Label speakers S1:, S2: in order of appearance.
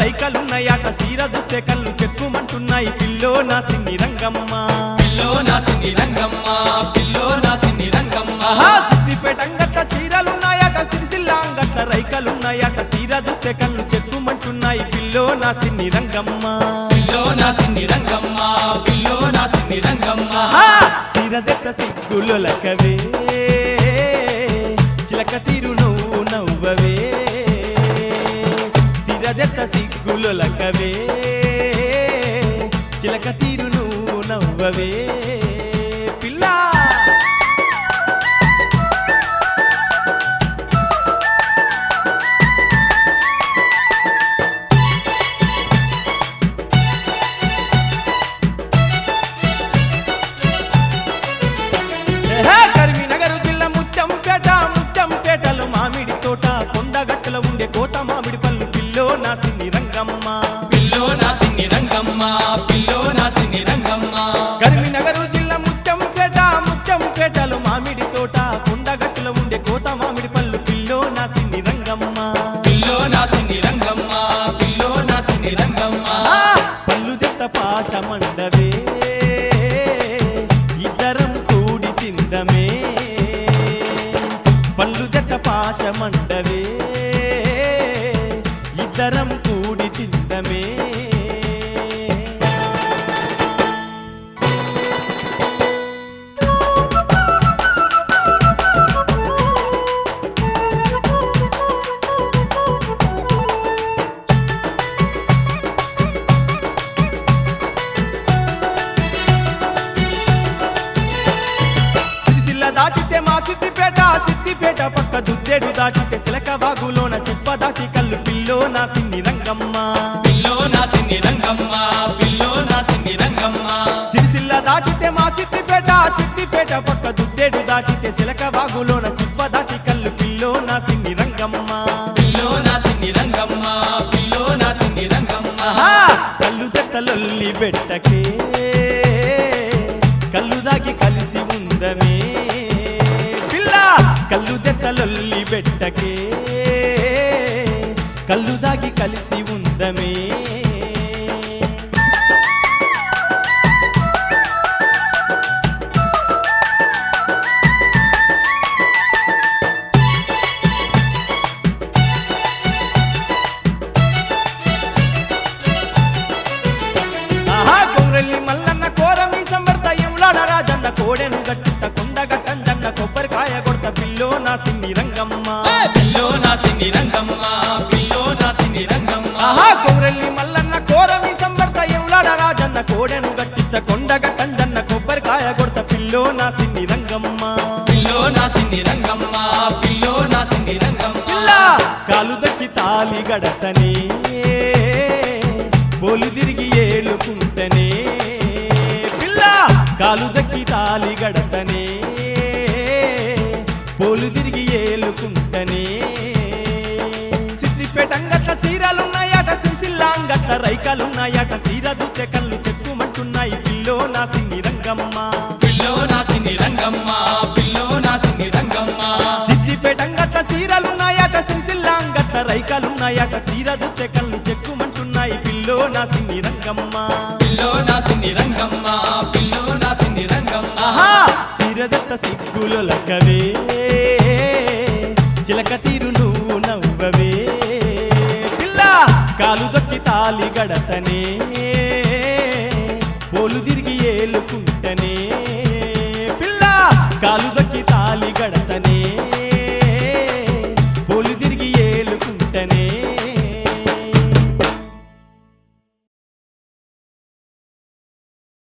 S1: రైకలున్నాయట సీర జుత్తె కళ్ళు చెక్కుమంటున్నాయి. పిల్లో నా సిన్ని రంగమ్మ.
S2: పిల్లో నా సిన్ని రంగమ్మ పిల్లో నా సిన్ని రంగమ్మ.
S1: ఆహా సిద్దిపేట అంగట్ల చీరలున్నాయట సిరిసిల్ల అంగట్ల రైకలున్నాయట సీర జుత్తె కళ్ళు చెక్కుమంటున్నాయి. పిల్లో నా సిన్ని రంగమ్మ.
S2: పిల్లో నా సిన్ని రంగమ్మ పిల్లో నా సిన్ని రంగమ్మ
S1: సీరదెత్త సిగ్గులొలకవే చిలక తీరు నువ్వు నవ్వవే. సీరదెత్త సిగ్గులొలకవే చిలక తీరు నువ్వు నవ్వవే. పిల్లా! కరీంనగర్ జిల్లా ముత్యంపేట ముత్యంపేటలో మామిడి తోట కొండగట్టుల ஆகாச மண்டவே సిద్దిపేట పక్క దుద్దేడు దాటితే సిలక వాగులోన చిప్ప దాటి కళ్ళు పిల్లో నా సిన్ని రంగమ్మ.
S2: పిల్లో నా సిన్ని రంగమ్మ పిల్లో నా సిన్ని రంగమ్మ.
S1: కళ్ళు దెత్తలొల్లి బెట్టకే కళ్ళు దాగి కలిసి ఉందమే. పిల్ల! కళ్ళు దెత్తలొల్లి బెట్టకే కళ్ళు దాగి కలిసి రాజన్న కోడెను గట్టిత కొండ గట్టంజన్న కొబ్బరికాయ కొడత. పిల్లో నా సిన్ని రంగమ్మ.
S2: పిల్లో నా సిన్ని రంగమ్మ పిల్లో నా సిన్ని రంగమ్మ.
S1: ఆహా కొమ్రెల్లి మల్లన్న కోరమి సంబర్త ఎములాడ రాజన్న. కోడెను గట్టిత కొండ గట్టంజన్న కొబ్బరికాయ కొడత. పిల్లో నా సిన్ని రంగమ్మ.
S2: పిల్లో నా సిన్ని రంగమ్మ పిల్లో నా సిన్ని రంగమ్మ.
S1: కాలు దక్కి తాలి గడతనే. సిరిసిల్లాంగట్ల రైకాలున్నాయట సీర దుత్తె కళ్ళు చెక్కుమంటున్నాయి. పిల్లో నా సిన్ని రంగమ్మ.
S2: పిల్లో నా సిన్ని రంగమ్మ పిల్లో నా సిన్ని రంగమ్మ.
S1: సిద్దిపేట అంగట్ల చీరలున్నాయట సిరిసిల్లాంగట్ల రైకాలున్నాయట సీర దుత్తె కళ్ళు చెక్కుమంటున్నాయి. పిల్లో నా సిన్ని రంగమ్మ.
S2: పిల్లో నా సిన్ని రంగమ్మ పిల్లో నా సిన్ని రంగమ్మ.
S1: ఆహా! సిరదత్త సిగ్గులొలకవే. చిలక తీరు నువ్వు నవ్వవే. తాలి గడతనే.